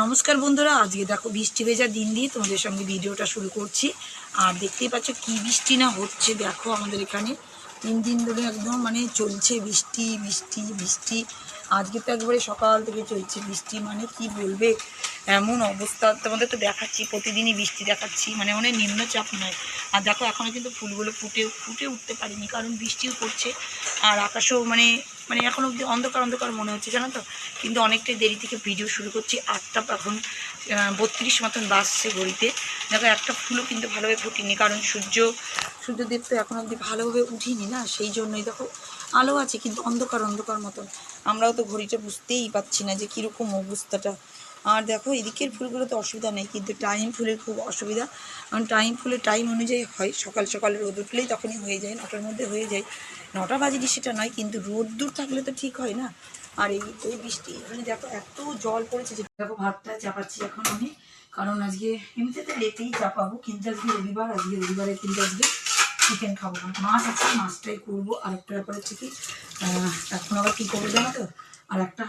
নমস্কার বন্ধুরা, আজকে দেখো বৃষ্টি ভেজা দিন দিয়ে তোমাদের সঙ্গে ভিডিওটা শুরু করছি। আর দেখতেই পাচ্ছ কি বৃষ্টি না হচ্ছে, দেখো আমাদের এখানে। তিন দিন ধরে একদম মানে চলছে বৃষ্টি বৃষ্টি বৃষ্টি। আজকে তো একবারে সকাল থেকে চলছে বৃষ্টি মানে কি বলবে? এমন অবস্থা। তোমাদের তো দেখাচ্ছি, প্রতিদিনই বৃষ্টি দেখাচ্ছি মানে অনেক নিম্নচাপ নয়। আর দেখো এখনও কিন্তু ফুলগুলো ফুটে ফুটে উঠতে পারিনি, কারণ বৃষ্টিও পড়ছে। আর আকাশও মানে মানে এখন অবধি অন্ধকার অন্ধকার মনে হচ্ছে, জানো তো? কিন্তু অনেকটাই দেরি থেকে ভিডিও শুরু করছি। আটটা এখন বত্রিশ মতন বাসছে ঘড়িতে। দেখো, একটা ফুলও কিন্তু ভালোভাবে ফুটিনি, কারণ সূর্য, সূর্যদেব তো এখন অবধি ভালোভাবে উঠিনি না, সেই জন্যই দেখো, আলো আছে, কিন্তু অন্ধকার অন্ধকার মতন। আমরাও তো ঘড়িটা বুঝতেই পাচ্ছি না যে কীরকম অবস্থাটা। আর দেখো, এদিকের ফুলগুলো তো অসুবিধা নেই, কিন্তু টাইম ফুলের খুব অসুবিধা। কারণ টাইম ফুলের টাইম অনুযায়ী হয়, সকাল সকাল রোদ উঠলেই তখনই হয়ে যায়, নটার মধ্যে হয়ে যায়। নটা বাজেনি সেটা নয়, কিন্তু রোদ দূর থাকলে তো ঠিক হয় না। আর এই এই বৃষ্টি এখানে দেখো, এত জল পড়েছে যে দেখো, ভাতটা চাপাচ্ছি এখন আমি। কারণ আজকে এমনিতে তো লেটেই চাপাবো, কিন্তু আজকে রবিবার, আজকে রবিবারে কিন্তু আজকে চিকেন খাব। মাছ আছে, মাছটাই করব আর একটা ব্যাপার হচ্ছে কি এখন আবার কী করব জানো তো?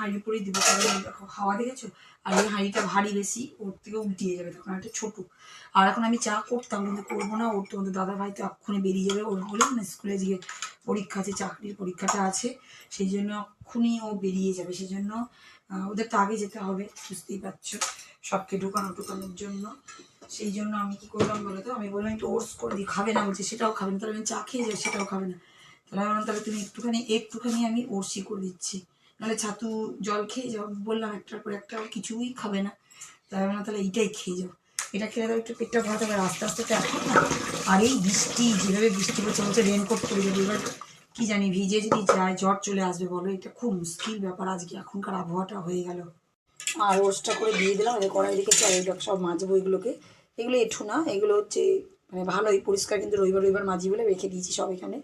আর একটা হাঁড়ি পরেই দিব, কারণ দেখো হাওয়া দেখেছ? আর এই হাঁড়িটা ভারী বেশি, ওর থেকে উল্টিয়ে যাবে, তখন একটা ছোটো। আর এখন আমি চা করতাম, কিন্তু করব না, ওর তোমাদের দাদা ভাই তো এক্ষুনি বেরিয়ে যাবে, ওর বলে না স্কুলে যে পরীক্ষা আছে, চাকরির পরীক্ষাটা আছে, সেই জন্য এক্ষুনি ও বেরিয়ে যাবে, সেই জন্য ওদের তো আগে যেতে হবে, বুঝতেই পারছ, সবকে ঢুকানো ঢুকানোর জন্য। সেই জন্য আমি কি করলাম বলো তো, আমি বললাম একটু ওটস করে দিই, খাবে না, বলছে সেটাও খাবে না, তাহলে আমি চা খেয়ে যাই, সেটাও খাবে না। তাহলে তাহলে তুমি একটুখানি একটুখানি আমি ওটসই করে দিচ্ছি। নাহলে ছাতু জল খেয়ে যাও। বললাম একটার পর একটা কিছুই খাবে না। তাই আমি বললাম, তাহলে এইটাই খেয়ে যাও। এটা খেলে তাহলে একটু পেটটা ভরাতে হবে আস্তে আস্তে তো এখন আর এই বৃষ্টি, যেভাবে বৃষ্টি পড়ছে বলছে রেনকোট পরে যাবে। এবার কি জানি, ভিজে যদি যায়, জ্বর চলে আসবে বলো। এটা খুব মুশকিল ব্যাপার আজকে। এখনকার আবহাওয়াটা হয়ে গেল। আর ওটসটা করে দিয়ে দিলাম। এবার কড়াই রেখেছি আর এগুলো সব মাজবো এগুলোকে। এগুলো এঠু না। এগুলো হচ্ছে মানে ভালোই পরিষ্কার। কিন্তু রবিবার রবিবার মাজি বলে রেখে দিয়েছি সব এখানে।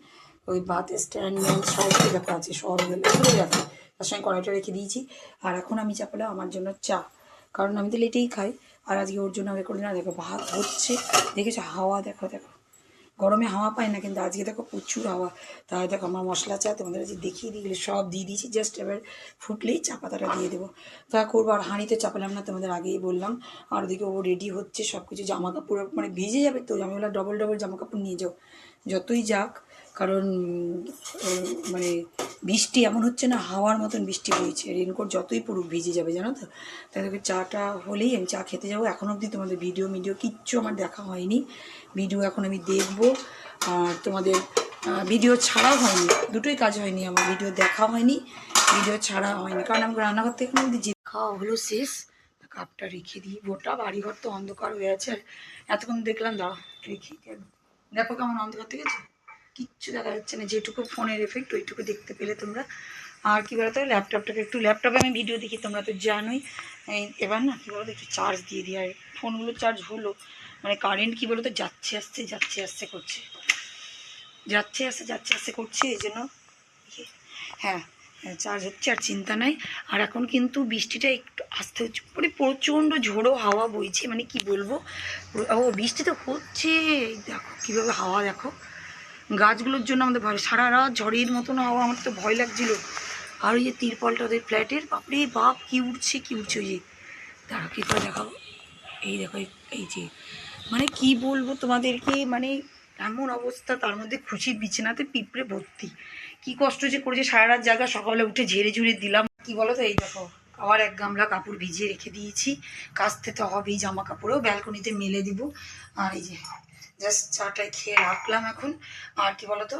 ওই ভাতের স্ট্যান্ড সব ব্যাপার আছে সব এগুলো রাখি তার সঙ্গে কড়াইটা রেখে দিয়েছি। আর এখন আমি চাপালাম আমার জন্য চা। কারণ আমি তো লেটেই খাই। আর আজকে ওর জন্য আমি করে না, দেখো ভাত হচ্ছে। দেখেছ? হাওয়া, দেখো দেখো। গরমে হাওয়া পায় না, কিন্তু আজকে দেখো প্রচুর হাওয়া। তাই দেখো আমার মশলা চা তোমাদের যে দেখিয়ে দিয়ে সব দিয়ে দিয়েছি। জাস্ট এবার ফুটলেই চা পাতাটা দিয়ে দেবো। তা করব, আর হাঁড়িতে চাপালাম না তোমাদের আগেই বললাম। আর ওদিকে ও রেডি হচ্ছে সব কিছু জামা কাপড় মানে ভিজে যাবে তো, আমি বললাম ডবল ডবল জামা কাপড় নিয়ে যাও। যতই যাক কারণ মানে বৃষ্টি এমন হচ্ছে না, হাওয়ার মতন বৃষ্টি হয়েছে রেনকোট যতই পড়ুক ভিজে যাবে, জানো তো? দেখো চাটা হলেই আমি চা খেতে যাব। এখন অবধি তোমাদের ভিডিও ভিডিও কিচ্ছু আমার দেখা হয়নি। ভিডিও এখন আমি দেখব। আর তোমাদের ভিডিও ছাড়াও হয়নি। দুটোই কাজ হয়নি আমার। ভিডিও দেখা হয়নি ভিডিও ছাড়া হয়নি। কারণ আমাকে রান্নাঘর থেকে এখন অবধি যে খাওয়া হলো শেষ। কাপটা রেখে দিই। গোটা বাড়িঘর তো অন্ধকার হয়ে আছে। আর এতক্ষণ দেখলাম দাঁড়া রেখে দেখো কেমন অন্ধকার থেকে কিচ্ছু দেখা যাচ্ছে না। যেটুকু ফোনের এফেক্ট ওইটুকু দেখতে পেলে তোমরা। আর কি বলতো ল্যাপটপটাকে একটু ল্যাপটপে আমি ভিডিও দেখি, তোমরা তো জানোই। এবার না, কী বলতো, একটু চার্জ দিয়ে দিই। আর ফোনগুলো চার্জ হলো মানে কারেন্ট কী বলতো, যাচ্ছে, আসছে যাচ্ছে, আসছে, করছে। যাচ্ছে, আসছে যাচ্ছে, আসছে, করছে, এই জন্য হ্যাঁ হ্যাঁ চার্জ হচ্ছে, আর চিন্তা নাই। আর এখন কিন্তু বৃষ্টিটা একটু আসতে হচ্ছে। মানে প্রচণ্ড ঝোড়ো হাওয়া বইছে মানে কি বলব? ও, বৃষ্টি তো হচ্ছে। দেখো, কীভাবে হাওয়া দেখো। গাছগুলোর জন্য আমাদের ভয়, সারা রাত ঝড়ের মতন হাওয়া, আমার তো ভয় লাগছিল। আর ওই যে তিরপলটা ওদের ফ্ল্যাটের, বাপরে বাপ, কি উঠছে কি উঠছে ওই যে। তারা কী করে দেখাবো? এই দেখো, এই- যে। মানে কি বলব তোমাদেরকে মানে এমন অবস্থা, তার মধ্যে খুশির বিছানাতে পিঁপড়ে ভর্তি। কি কষ্ট যে করেছে, সারা রাত জায়গা সকালে উঠে ঝেড়ে ঝুড়ে দিলাম। কি বলো তো এই দেখো, আবার এক গামলা কাপড় ভিজিয়ে রেখে দিয়েছি। কাচতে তো হবেই, জামা কাপড়েও ব্যালকনিতে মেলে দিব। আর এই যে জাস্ট চাটাই খেয়ে রাখলাম এখন। আর কি বলতো,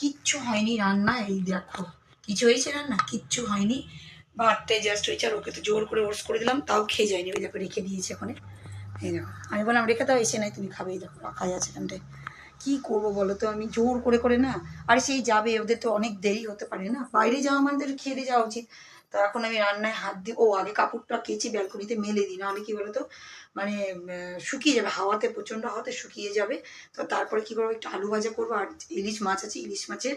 কিচ্ছু হয়নি রান্না, এই দেখো। কিছু হয়েছে রান্না? কিচ্ছু হয়নি। ভাতটাই জাস্ট হয়েছে আর ওকে তো জোর করে ওর্স করে দিলাম, তাও খেয়ে যায়নি। ওই দেখো, রেখে দিয়েছে ওখানে এই দেখো, আমি বললাম, রেখে দাও, এসে নাই, তুমি খাবে। এই দেখো, রাখাই আছে এখানটায় কী করব বলো তো, আমি জোর করে করে না, আর সেই যাবে, ওদের তো অনেক দেরি হতে পারে না। বাইরে যাওয়া আমাদের খেয়ে যাওয়া উচিত। তো এখন আমি রান্নায় হাত দিই ও আগে কাপড়টা কেচে ব্যালকনিতে মেলে দিই, নাহলে কী বলো তো মানে শুকিয়ে যাবে, হাওয়াতে, প্রচণ্ড হাওয়াতে শুকিয়ে যাবে। তো তারপরে কী করব, একটু আলু ভাজা করব, আর ইলিশ মাছ আছে, ইলিশ মাছের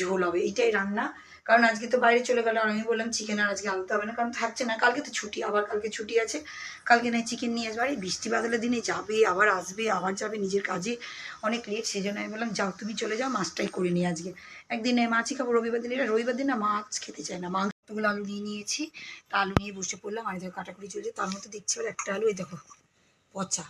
ঝোল হবে, এইটাই রান্না। কারণ আজকে তো বাইরে চলে গেল, আর আমি বললাম চিকেন আর আজকে আনতে হবে না, কারণ থাকছে না, কালকে তো ছুটি, আবার কালকে ছুটি আছে। কালকে নাই চিকেন নিয়ে আসবে, আর এই বৃষ্টি বাদলের দিনে যাবে, আবার আসবে, আবার যাবে, নিজের কাজে অনেক লেট সেই জন্য আমি বললাম, যাও তুমি চলে যাও, মাছটাই করে নিই আজকে। একদিনে মাছই খাব, রবিবার দিন, এটা রবিবার দিন না, মাছ খেতে চায় না, মাংস ওগুলো আলু নিয়ে নিয়েছি। তা আলু নিয়ে বসে পড়লাম আর দেখো কাটাকুটি চলছে। তার মধ্যে দেখছি আবার একটা আলু, এই দেখো, পচা।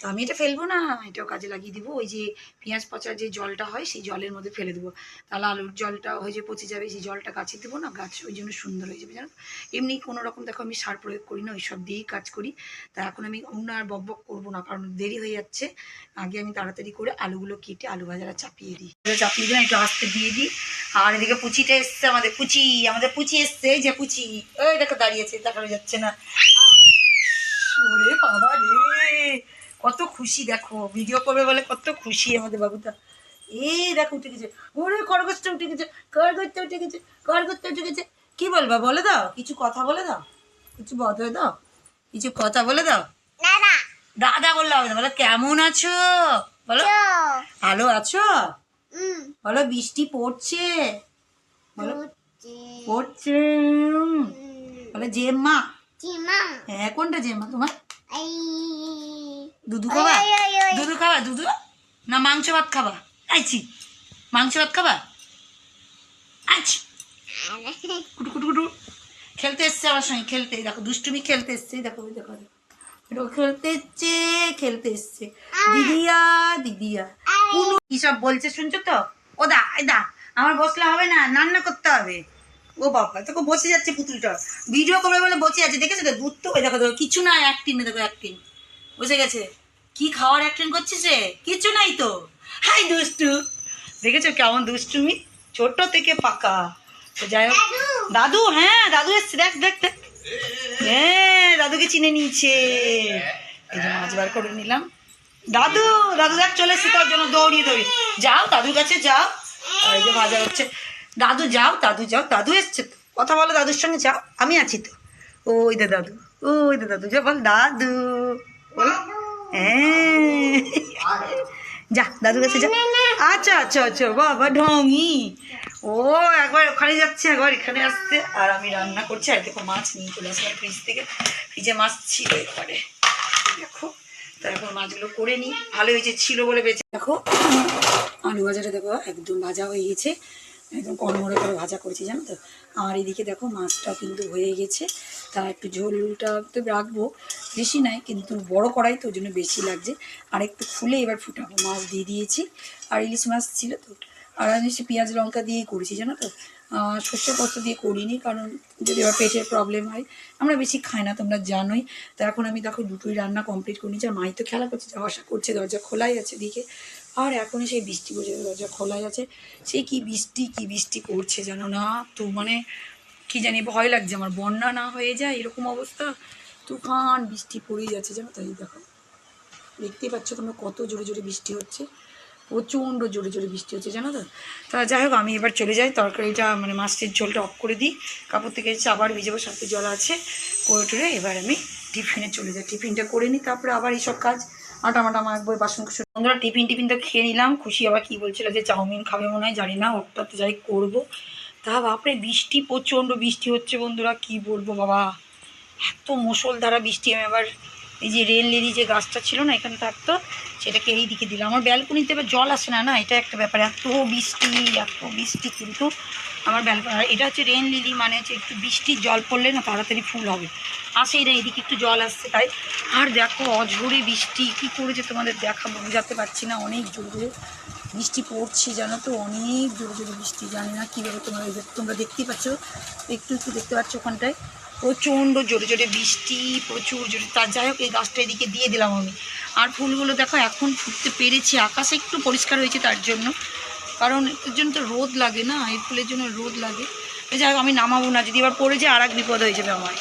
তো আমি এটা ফেলব না, এটাও কাজে লাগিয়ে দিব। ওই যে পেঁয়াজ পচার যে জলটা হয়, সেই জলের মধ্যে ফেলে দেবো। তাহলে আলুর জলটা হয়ে যে পচে যাবে, সেই জলটা গাছে দেবো না, গাছ ওই জন্য সুন্দর হয়ে যাবে, জানো এমনি কোনো রকম দেখো আমি সার প্রয়োগ করি না, ওই সব দিয়েই কাজ করি। তা এখন আমি অন্য আর বক বক করব না, কারণ দেরি হয়ে যাচ্ছে। আগে আমি তাড়াতাড়ি করে আলুগুলো কেটে আলু ভাজাটা চাপিয়ে দিই। চাপিয়ে দিলাম, একটু আস্তে দিয়ে দিই। আর এদিকে পুচিটা এসছে আমাদের, পুচি আমাদের পুচি এসছে যে পুচি। ওই দেখো দাঁড়িয়েছে দেখানো যাচ্ছে না। ওরে বাবা রে কত খুশি দেখো। ভিডিও করবে বলে কত খুশি আমাদের বাবুটা। এই দেখো উঠে গেছে। ওরে খরগোশটা উঠে গেছে খরগোশটা উঠে গেছে খরগোশটা উঠে গেছে। কি বলবা বলে দাও। কিছু কথা বলে দাও। কিছু বদলে দাও। কিছু কথা বলে দাও। দাদা। বললে হবে বলো কেমন আছো? বলো ভালো আছো? বলো বৃষ্টি পড়ছে? বলো পড়ছে। বলো জেম্মা। হ্যাঁ কোনটা জেম্মা? তোমার? দুধু খাবা। দুধু খাবা দুধু? না মাংস ভাত খাবা। আইছি। মাংস ভাত খাবা? আচ্ছা কুটু কুটু কুটু। খেলতে এসছে আমার সঙ্গে খেলতে। দেখো দুষ্টুমি খেলতে এসছে দেখো দেখো দেখো। খেলতে এসছে খেলতে এসছে। দিদিয়া দিদিয়া। কুনু কি সব বলছে শুনছো তো? ও দা এই দা আমার বসলে হবে না রান্না করতে হবে। ও বাবা তোকে বসে যাচ্ছে পুতুলটা। ভিডিও করবে বলে বসে আছে দেখেছ তো? দুধ তো ওই দেখো দেখো কিছু না একটিন দেখো একটিন বসে গেছে। কি খাওয়ার অ্যাক্টিং করছিস রে? কিছু নাই তো। হাই দুষ্টু। দেখেছ কেমন দুষ্টুমি ছোট থেকে পাকা। তো যাই হোক। দাদু হ্যাঁ দাদু এসছে। দেখ দেখ দেখ। হ্যাঁ দাদুকে চিনে নিয়েছে। এই যে মাছ বার করে নিলাম। দাদু দাদু দেখ চলে এসছে। তোর জন্য দৌড়িয়ে দৌড়িয়ে। যাও দাদুর কাছে যাও। আর এই যে ভাজা হচ্ছে। দাদু যাও দাদু যাও। দাদু এসছে তো। কথা বলো দাদুর সঙ্গে যাও। আমি আছি তো। ওই দে দাদু। ওই দে দাদু। যা বল দাদু। বলো হ্যাঁ। যা দাদুর কাছে যা। আচ্ছা আচ্ছা আচ্ছা বাবা ঢঙ্গি ও একবার ওখানে যাচ্ছে একবার এখানে আসছে। আর আমি রান্না করছি। আর দেখো মাছ নিয়ে চলে আসলাম ফ্রিজ থেকে। ফ্রিজে মাছ ছিল এবারে দেখো তারপর মাছগুলো করে নিই। ভালো হয়েছে ছিল বলে বেঁচে দেখো আলু ভাজাটা দেখো একদম ভাজা হয়ে গেছে। একদম কড়মড়ে করে ভাজা করেছি, জানো তো? আমার এদিকে দেখো মাছটা কিন্তু হয়ে গেছে। তা একটু ঝোলটা তো রাখব। বেশি নাই, কিন্তু বড় কড়াই তো ওই জন্য বেশি লাগছে। আর একটু ফুলে এবার ফুটাবো। মাছ দিয়ে দিয়েছি। আর ইলিশ মাছ ছিল তো। আর আমি সে পেঁয়াজ লঙ্কা দিয়েই করেছি, জানো তো? সর্ষে পোস্ত দিয়ে করিনি, কারণ যদি আবার পেটের প্রবলেম হয়, আমরা বেশি খাই না, তোমরা জানোই। তো এখন আমি দেখো দুটোই রান্না কমপ্লিট করে নিচ্ছি আর মাই তো খেলা করছে যাওয়া আসা করছে, দরজা খোলাই আছে দিকে আর এখন সেই বৃষ্টি পড়ছে দরজা খোলাই আছে। সে কি বৃষ্টি কি বৃষ্টি করছে জানো না? তো মানে কি জানি ভয় লাগছে, আমার বন্যা না হয়ে যায় এরকম অবস্থা। তুফান, বৃষ্টি পড়েই যাচ্ছে জানো? তাই দেখো। দেখতেই পাচ্ছ তোমরা কত জোরে জোরে বৃষ্টি হচ্ছে। প্রচণ্ড জোরে জোরে বৃষ্টি হচ্ছে, জানো তো? তা যাই হোক, আমি এবার চলে যাই। তরকারিটা মানে মাছের ঝোলটা অফ করে দিই। কাপড় থেকে এসে আবার ভিজাবো, সাথে জল আছে। করে টরে এবার আমি টিফিনে চলে যাই। টিফিনটা করে নিই তারপরে আবার এইসব কাজ। আটা মাটা মাখবো বাসন কুসন। বন্ধুরা, টিফিন টিফিন তো খেয়ে নিলাম। খুশি আবার কি বলছিল যে চাউমিন খাবে মনে হয়, জানি না ওটা তো যাই করব। তা বাপরে, বৃষ্টি প্রচণ্ড বৃষ্টি হচ্ছে বন্ধুরা, কি বলব বাবা। এত দ্বারা বৃষ্টি, আমি আবার এই যে রেল লিলি যে গাছটা ছিল না, এখানে থাকতো, সেটাকে এই দিকে দিলাম আমার ব্যালকনিতে এবার জল আসে না না, এটা একটা ব্যাপার। এত বৃষ্টি এত বৃষ্টি কিন্তু আমার ব্যালকনি এটা হচ্ছে রেন লিলি মানে হচ্ছে একটু বৃষ্টির জল পড়লে না তাড়াতাড়ি ফুল হবে। আসেই না, এদিকে একটু জল আসছে তাই। আর দেখো, অঝোরে বৃষ্টি, কী করেছে তোমাদের দেখাবো, বোঝাতে পারছি না, অনেক জোরে জোরে বৃষ্টি পড়ছে, জানো তো, অনেক জোরে জোরে বৃষ্টি, জানি না কীভাবে তোমরা তোমরা দেখতেই পাচ্ছ, একটু একটু দেখতে পাচ্ছ ওখানটায়। প্রচণ্ড জোরে জোরে বৃষ্টি, প্রচুর জোরে। তার যাই হোক, এই গাছটা এদিকে দিয়ে দিলাম আমি। আর ফুলগুলো দেখো, এখন ফুটতে পেরেছি। আকাশে একটু পরিষ্কার হয়েছে তার জন্য। কারণ এর জন্য তো রোদ লাগে না, এই ফুলের জন্য রোদ লাগে। যাই হোক, আমি নামাবো না। যদি এবার পড়ে যায় আর এক বিপদ হয়ে যাবে আমার।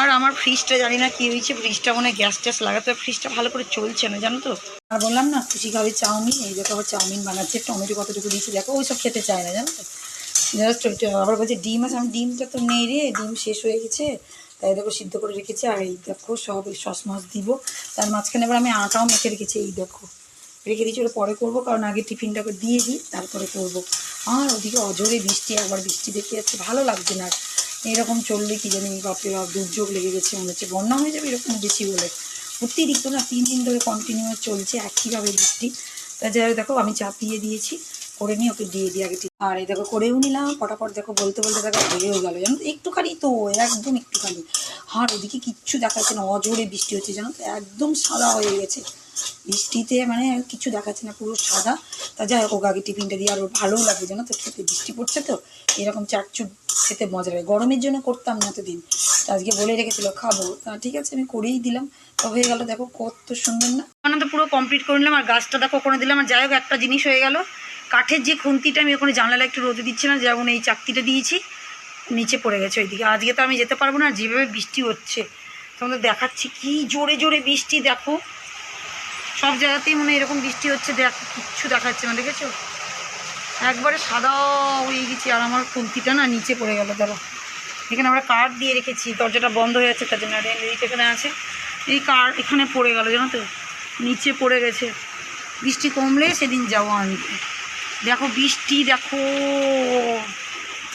আর আমার ফ্রিজটা জানি না কী হয়েছে, ফ্রিজটা মনে হয় গ্যাস ট্যাস লাগাতে, ফ্রিজটা ভালো করে চলছে না, জানো তো? আর বললাম না, খুশি খাবে চাউমিন। এই দেখো আবার চাউমিন বানাচ্ছে, টমেটো কতটুকু দিয়েছে, দেখো ওই সব খেতে চায় না, জানো তো? জাস্ট আবার বলছে, ডিম আছে, আমি ডিমটা তো নেই রে, ডিম শেষ হয়ে গেছে। তাই দেখো, সিদ্ধ করে রেখেছি। আর এই দেখো, সব এই সস মাছ দিব। তার মাঝখানে এবার আমি আটাও মেখে রেখেছি, এই দেখো। রেখে দিয়েছি, ওটা পরে করব, কারণ আগে টিফিনটাকে দিয়ে দিই, তারপরে করব। আর ওদিকে অজরে বৃষ্টি, একবার বৃষ্টি দেখে যাচ্ছে, ভালো লাগছে না। এরকম চললে কি জানি, বাপরে বাপ, দুর্যোগ লেগে গেছে, মনে হচ্ছে। বন্যা হয়ে যাবে এরকম বেশি বলে। অতিরিক্ত না, তিন দিন ধরে কন্টিনিউ চলছে, একইভাবে বৃষ্টি। তা যাই দেখো, আমি চাপিয়ে দিয়েছি। করে নিয়ে ওকে দিয়ে দিই আগে আর এই দেখো করেও নিলাম, ফটাফট দেখো বলতে বলতে দেখো হয়েও গেল। জানো একটুখানি তো, একদম একটুখানি। আর ওদিকে কিচ্ছু দেখাচ্ছে না, অজোরে বৃষ্টি হচ্ছে, জানো তো, একদম সাদা হয়ে গেছে। বৃষ্টিতে মানে কিছু দেখাচ্ছে না, পুরো সাদা। তা যাই হোক আগে টিফিনটা দিয়ে আরও ভালোও লাগবে, জানো তো, খেতে বৃষ্টি পড়ছে তো, এরকম চাটচুট খেতে মজা লাগে। গরমের জন্য করতাম না এতদিন। তো আজকে বলে রেখেছিল, খাব। তা ঠিক আছে, আমি করেই দিলাম। তো হয়ে গেল, দেখো কত সুন্দর না। মানে তো পুরো কমপ্লিট করে নিলাম, আর গাছটা দেখো করে দিলাম, আর যাই হোক, একটা জিনিস হয়ে গেল। কাঠের যে খুন্তিটা আমি ওখানে জানলাটা একটু রোদে দিচ্ছিলাম যেমন এই চাকতিটা দিয়েছি, নিচে পড়ে গেছে ওইদিকে। আজকে তো আমি যেতে পারব না যেভাবে বৃষ্টি হচ্ছে, তোমাদের দেখাচ্ছি, কি জোরে জোরে বৃষ্টি, দেখো। সব জায়গাতেই মনে এরকম বৃষ্টি হচ্ছে, দেখো, কিচ্ছু দেখাচ্ছে না, দেখেছ? একবারে সাদা হয়ে গেছি, আর আমার খুন্তিটা না নিচে পড়ে গেল ধরো এখানে আমরা কাঠ দিয়ে রেখেছি, দরজাটা বন্ধ হয়ে যাচ্ছে, তার জন্য এখানে আছে। এই কাঠ এখানে পড়ে গেল, জানো তো? নিচে পড়ে গেছে। বৃষ্টি কমলে সেদিন যাব আনতে দেখো বৃষ্টি, দেখো।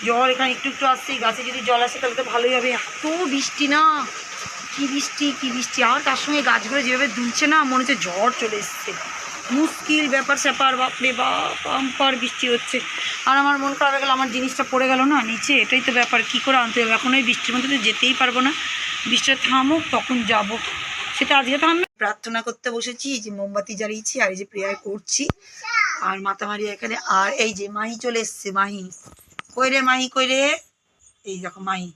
জল এখানে একটু একটু আসছে গাছে যদি জল আসে তাহলে তো ভালোই হবে। এত বৃষ্টি না। কি বৃষ্টি কি বৃষ্টি। আর তার সঙ্গে গাছগুলো যেভাবে দুলছে না, মনে হচ্ছে ঝড় চলে এসছে। মুশকিল ব্যাপার, স্যাপার, বাপরে বাপ পাম্পার বৃষ্টি হচ্ছে। আর আমার মন খারাপ গেল, আমার জিনিসটা পড়ে গেল না নিচে। এটাই তো ব্যাপার, কী করে আনতে হবে? এখন ওই বৃষ্টির মধ্যে তো যেতেই পারব না। বৃষ্টিটা থামুক, তখন যাব। সেটা আজকে থামবে প্রার্থনা করতে বসেছি যে মোমবাতি জ্বালিয়েছি আর এই যে প্রেয়ার করছি। আর মাতামারি এখানে আর এই যে মাহি চলে এসছে মাহি। কই রে মাহি কই রে এই দেখো Mahi.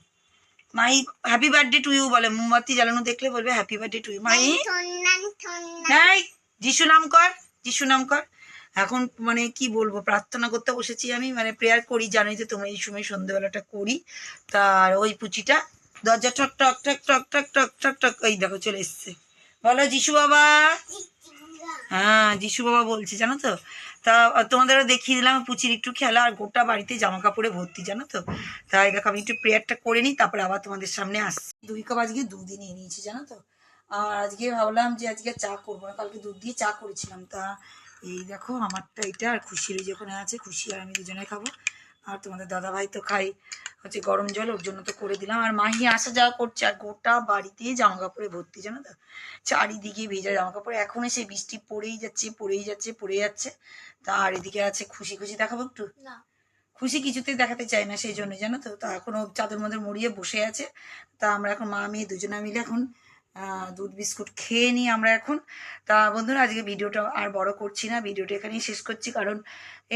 Mahi happy birthday to you বলে। মোমবাতি জ্বালানো দেখলে বলবে happy birthday to you Mahi? নাই যিশু নাম কর যিশু নাম কর। এখন মানে কি বলব প্রার্থনা করতে বসেছি আমি মানে প্রেয়ার করি জানোই যে তোমরা এই সময় সন্ধ্যেবেলাটা করি। তার ওই পুচিটা দরজা টক টক টক টক টক টক টক টক এই দেখো চলে এসছে। বলো যিশু বাবা। হ্যাঁ যিশু বাবা বলছে জানো তো? তা তোমাদেরও দেখিয়ে দিলাম পুচির একটু খেলা, আর গোটা বাড়িতে জামা কাপড়ে ভর্তি, জানো তো? তাই দেখো, আমি একটু প্রেয়ারটা করে নিই, তারপরে আবার তোমাদের সামনে আসছি। দুই কাপ আজকে দুধই নিয়ে নিয়েছি, জানো তো? আর আজকে ভাবলাম যে আজকে চা করব না, কালকে দুধ দিয়ে চা করেছিলাম। তা, এই দেখো, আমারটা এটা, আর খুশির ওই যেখানে আছে, খুশি আর আমি দুজনে খাব। আর তোমাদের দাদাভাই তো খাই। হচ্ছে গরম জল ওর জন্য তো করে দিলাম। আর মাহি আসা যাওয়া করছে আর গোটা বাড়িতে জামা কাপড়ে ভর্তি জানো তো? চারিদিকে ভেজা জামা কাপড় এখন এসে বৃষ্টি পড়েই যাচ্ছে পড়েই যাচ্ছে পড়ে যাচ্ছে। তা আর এদিকে আছে খুশি খুশি দেখাবো একটু? খুশি কিছুতেই দেখাতে চাই না সেই জন্য জানো তো? তা এখনও চাদর মধ্যে মরিয়ে বসে আছে। তা আমরা এখন মা মেয়ে দুজনে মিলে এখন দুধ বিস্কুট খেয়ে নিই আমরা এখন। তা বন্ধুরা, আজকে ভিডিওটা আর বড় করছি না, ভিডিওটা এখানেই শেষ করছি। কারণ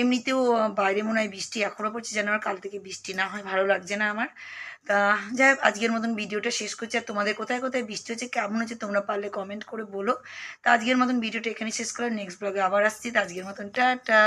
এমনিতেও বাইরে মনে হয় বৃষ্টি এখনও পড়ছে, যেন আর কাল থেকে বৃষ্টি না হয়, ভালো লাগছে না আমার। তা যাই হোক, আজকের মতন ভিডিওটা শেষ করছি। আর তোমাদের কোথায় কোথায় বৃষ্টি হচ্ছে, কেমন হচ্ছে, তোমরা পারলে কমেন্ট করে বলো। তা আজকের মতন ভিডিওটা এখানে শেষ করে নেক্সট ব্লগে আবার আসছি। তা আজকের মতন, টাটা!